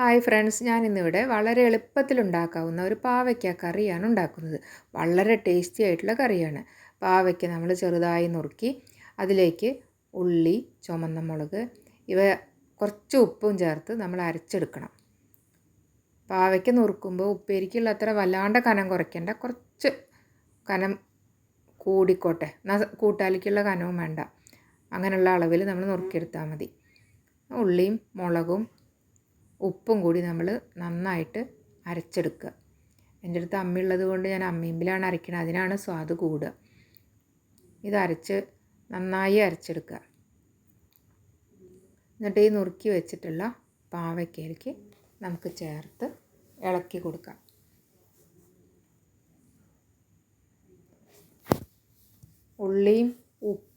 Hi friends ഞാൻ ഞാനിന്നിവിടെ വളരെ എളുപ്പത്തിൽ ഉണ്ടാക്കാവുന്ന ഒരു പാവയ്ക്ക കറിയാണ് ഉണ്ടാക്കുന്നത്. വളരെ ടേസ്റ്റി ആയിട്ടുള്ള കറിയാണ്. പാവയ്ക്ക നമ്മൾ ചെറുതായി നുറുക്കി അതിലേക്ക് ഉള്ളി ചുമന്ന മുളക് ഇവ കുറച്ച് ഉപ്പും ചേർത്ത് നമ്മൾ അരച്ചെടുക്കണം. പാവയ്ക്ക നുറുക്കുമ്പോൾ ഉപ്പേരിക്കുള്ള അത്ര വല്ലാണ്ട് കനം കുറയ്ക്കേണ്ട. കുറച്ച് കനം കൂടിക്കോട്ടെ. എന്നാൽ കൂട്ടാലിക്കുള്ള കനവും വേണ്ട. അങ്ങനെയുള്ള അളവിൽ നമ്മൾ നുറുക്കിയെടുത്താൽ മതി. ഉള്ളിയും മുളകും ഉപ്പും കൂടി നമ്മൾ നന്നായിട്ട് അരച്ചെടുക്കുക. എന്റെ അടുത്ത് അമ്മിയുള്ളത് കൊണ്ട് ഞാൻ അമ്മീമ്പിലാണ് അരയ്ക്കുന്നത് അതിനാണ് സ്വാദ് കൂടുക. ഇത് അരച്ച് നന്നായി അരച്ചെടുക്കുക. എന്നിട്ട് ഈ നുറുക്കി വെച്ചിട്ടുള്ള പാവയ്ക്കയിലേക്ക് നമുക്ക് ചേർത്ത് ഇളക്കി കൊടുക്കാം. ഉള്ളിയും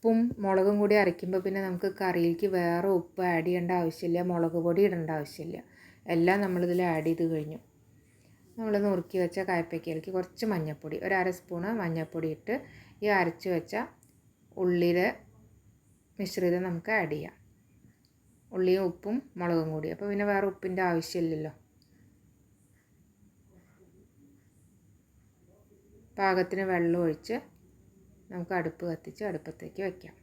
ഉപ്പും മുളകും കൂടി അരയ്ക്കുമ്പോൾ പിന്നെ നമുക്ക് കറിയിലേക്ക് വേറെ ഉപ്പ് ആഡ് ചെയ്യേണ്ട ആവശ്യമില്ല മുളക് പൊടി ഇടേണ്ട ആവശ്യമില്ല. എല്ലാം നമ്മളിതിൽ ആഡ് ചെയ്ത് കഴിഞ്ഞു. നമ്മൾ നുറുക്കി വെച്ച കായപ്പയ്ക്കയിലേക്ക് കുറച്ച് മഞ്ഞൾപ്പൊടി ഒരു അര സ്പൂണ് മഞ്ഞൾപ്പൊടി ഇട്ട് ഈ അരച്ച് വെച്ച ഉള്ളിയുടെ മിശ്രിതം നമുക്ക് ആഡ് ചെയ്യാം. ഉള്ളിയും ഉപ്പും മുളകും കൂടി. അപ്പോൾ പിന്നെ വേറെ ഉപ്പിന്റെ ആവശ്യമില്ലല്ലോ. പാകത്തിന് വെള്ളം ഒഴിച്ച് നമുക്ക് അടുപ്പ് കത്തിച്ച് അടുപ്പത്തേക്ക് വയ്ക്കാം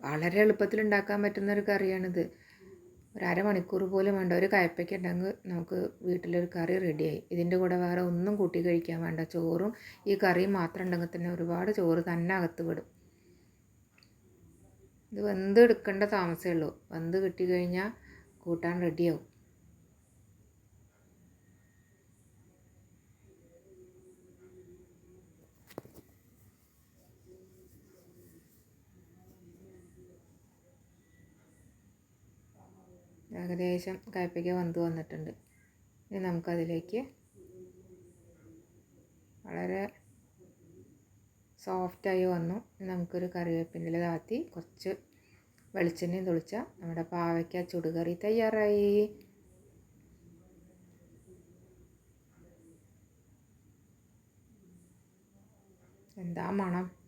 വളരെ എളുപ്പത്തിൽ ഉണ്ടാക്കാൻ പറ്റുന്ന ഒരു കറിയാണിത്. ഒരു അരമണിക്കൂർ പോലും വേണ്ട. ഒരു കയപ്പയ്ക്ക് ഉണ്ടെങ്കിൽ നമുക്ക് വീട്ടിലൊരു കറി റെഡിയായി. ഇതിന്റെ കൂടെ വേറെ ഒന്നും കൂട്ടി കഴിക്കാൻ വേണ്ട. ചോറും ഈ കറിയും മാത്രം ഉണ്ടെങ്കിൽ തന്നെ ഒരുപാട് ചോറ് തന്നെ അകത്ത് വിടും. ഇത് വെന്ത് എടുക്കേണ്ട താമസമേ ഉള്ളൂ. വെന്ത് കിട്ടിക്കഴിഞ്ഞാൽ കൂട്ടാൻ റെഡിയാവും ഏകദേശം കയ്പ്പയ്ക്ക വന്ത് വന്നിട്ടുണ്ട്. ഇനി നമുക്കതിലേക്ക് വളരെ സോഫ്റ്റായി വന്നു. നമുക്കൊരു കറിവേപ്പിന്റെ താത്തി കുറച്ച് വെളിച്ചെണ്ണയും തുളിച്ച നമ്മുടെ പാവയ്ക്ക ചുടുകറി തയ്യാറായി. എന്താ മണം?